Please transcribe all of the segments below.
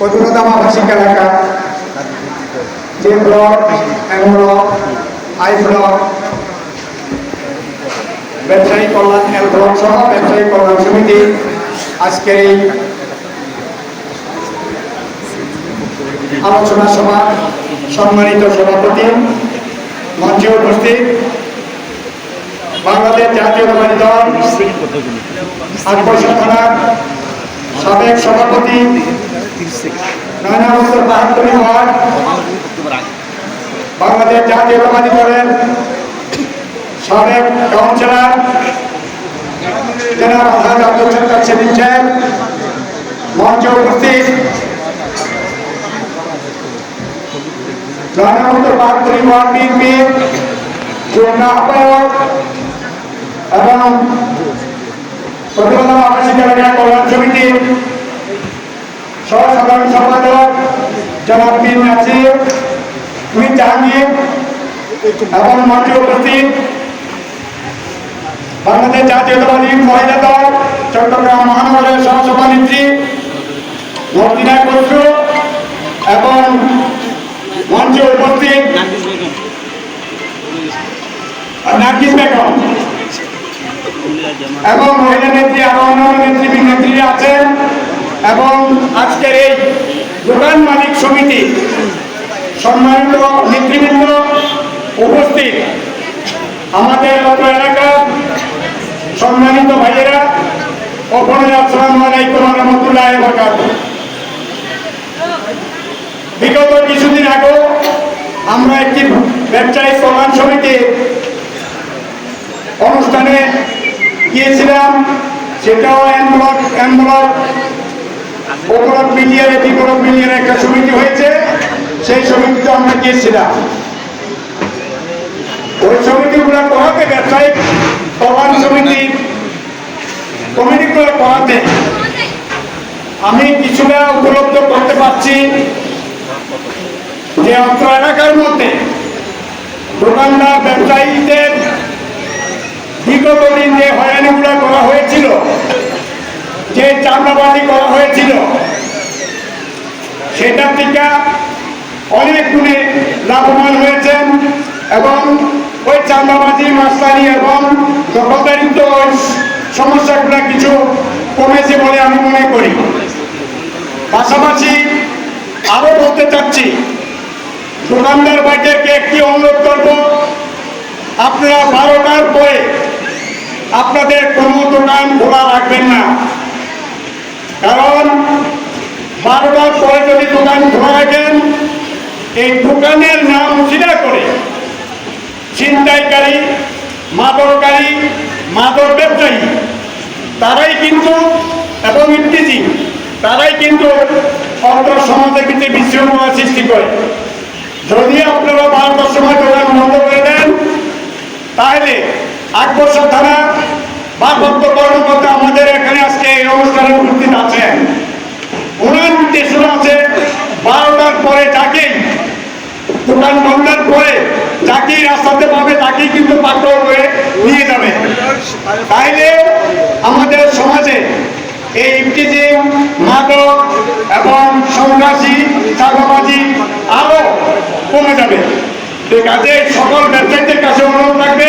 কদুরদাম আবাসিক এলাকা, যে block M block I block, ব্যবসায়ী কল্যাণ এল ব্লক সহ ব্যবসায়ী কল্যাণ সমিতি, আজকের এই আলোচনা সভা সম্মানিত সভাপতি, মঞ্চে উপস্থিত বাংলাদেশ জাতীয়তাবাদী দল আকবর্ষণ থানার সাবেক সভাপতি নয়নাবস্তর বাহাত্তর ওয়ার্ড বাংলাদেশ জাতীয়তাবাদী দলের সাবেক কাউন্সিলর জেনারেল আলহাজ আব্দুল সত্তার সেদিন সাহেব উপস্থিত। এবং প্রতিবেদন আবাসিক এলাকা কল্যাণ সমিতির সহ সাধারণ সম্পাদক জনাব বিন নাসির মির জাহাঙ্গীর এবং মঞ্চে উপস্থিত বাংলাদেশ জাতীয়তাবাদী মহিলা দল, চট্টগ্রাম মহানগরের সহসভানেত্রী মর্দিনা কসু এবং মঞ্চে উপস্থিত নার্গিস বেগম এবং মহিলা নেত্রী আরও অন্যান্য নেতৃবৃন্দ, নেত্রীরা আছেন। এবং আজকের এই দোকান মালিক সমিতি সম্মানিত নেতৃবৃন্দ উপস্থিত আমাদের এলাকার সম্মানিত ভাইয়েরা ও বোনেরা, আসসালামু আলাইকুম রহমতুল্লাহ বরকাত বিগত কিছুদিন আগেও আমরা একটি ব্যবসায়ী কল্যাণ সমিতি অনুষ্ঠানে গিয়েছিলাম, সেটাও এন ব্লক এটি ব্লক মিলিয়ার একটা সমিতি হয়েছে? সেই সমিতিতে আমরা গিয়েছিলাম। ওই করাতে ব্যবসায়িক কল্যাণ সমিতি করাতে আমি কিছুটা উপলব্ধ করতে পারছি যে অত্র এলাকার মধ্যে দোকানদার, ব্যবসায়ীদের বিগত দিন যে হয়রানিগুলো করা হয়েছিল, যে চামড়াবাজি করা হয়েছিল সেটার থেকে অনেক গুণে লাভবান হয়েছেন এবং ওই চামড়াবাজি মাস্তানি এবং দখলদারিত্ব ওই সমস্যাগুলো কিছু কমেছে বলে আমি মনে করি। পাশাপাশি আরও বলতে চাচ্ছি, দোকানদার বাইদেরকে একটি অনুরোধ করব, আপনারা বারোটার পরে আপনাদের কোনো দোকান খোলা রাখবেন না। কারণ বারোটার পরে যদি দোকান খোলা রাখেন, এই দোকানের নাম উচিনা করে ছিনতাইকারী, মাদককারী, মাদক ব্যবসায়ী, তারাই কিন্তু, এবং ইত্যাদি তারাই কিন্তু অন্ত্র সমাজের ভিতরে বিশৃঙ্খলা সৃষ্টি করে। যদি আপনারা বারোটার সময় দোকান বন্ধ করে দেন, তাহলে আকবর্ষা থানা ভারপ্রাপ্ত কর্মকর্তা আমাদের এখানে আজকে এই অনুষ্ঠানে উপস্থিত আছেন ওনার নির্দেশনা আছে পরে যাকেই দোকান বন্ধের পরে যাকেই রাস্তাতে পাবে, তাকেই কিন্তু হয়ে নিয়ে যাবে। তাইলে আমাদের সমাজে এই ইফটিজিং মাদক এবং সন্ত্রাসী, চাঁদাবাজি আরও কমে যাবে। ঠিক সকল ব্যবসায়ীদের কাছে অনুরোধ থাকবে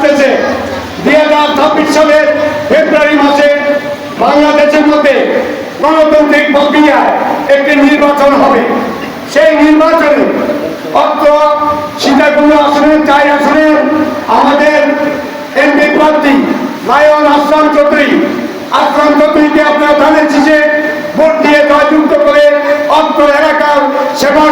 আসতেছে দুই হাজার ছাব্বিশ সালের ফেব্রুয়ারি মাসে বাংলাদেশের মধ্যে গণতান্ত্রিক প্রক্রিয়ায় একটি নির্বাচন হবে। সেই নির্বাচনে অত্র সীতাকুণ্ড আসনের, চাই আসনের আমাদের এমপি প্রার্থী লায়ন আসলাম চৌধুরী আসলাম চৌধুরীকে আপনার ধানের শীষে ভোট দিয়ে জয়যুক্ত করে অত্র এলাকার সেবা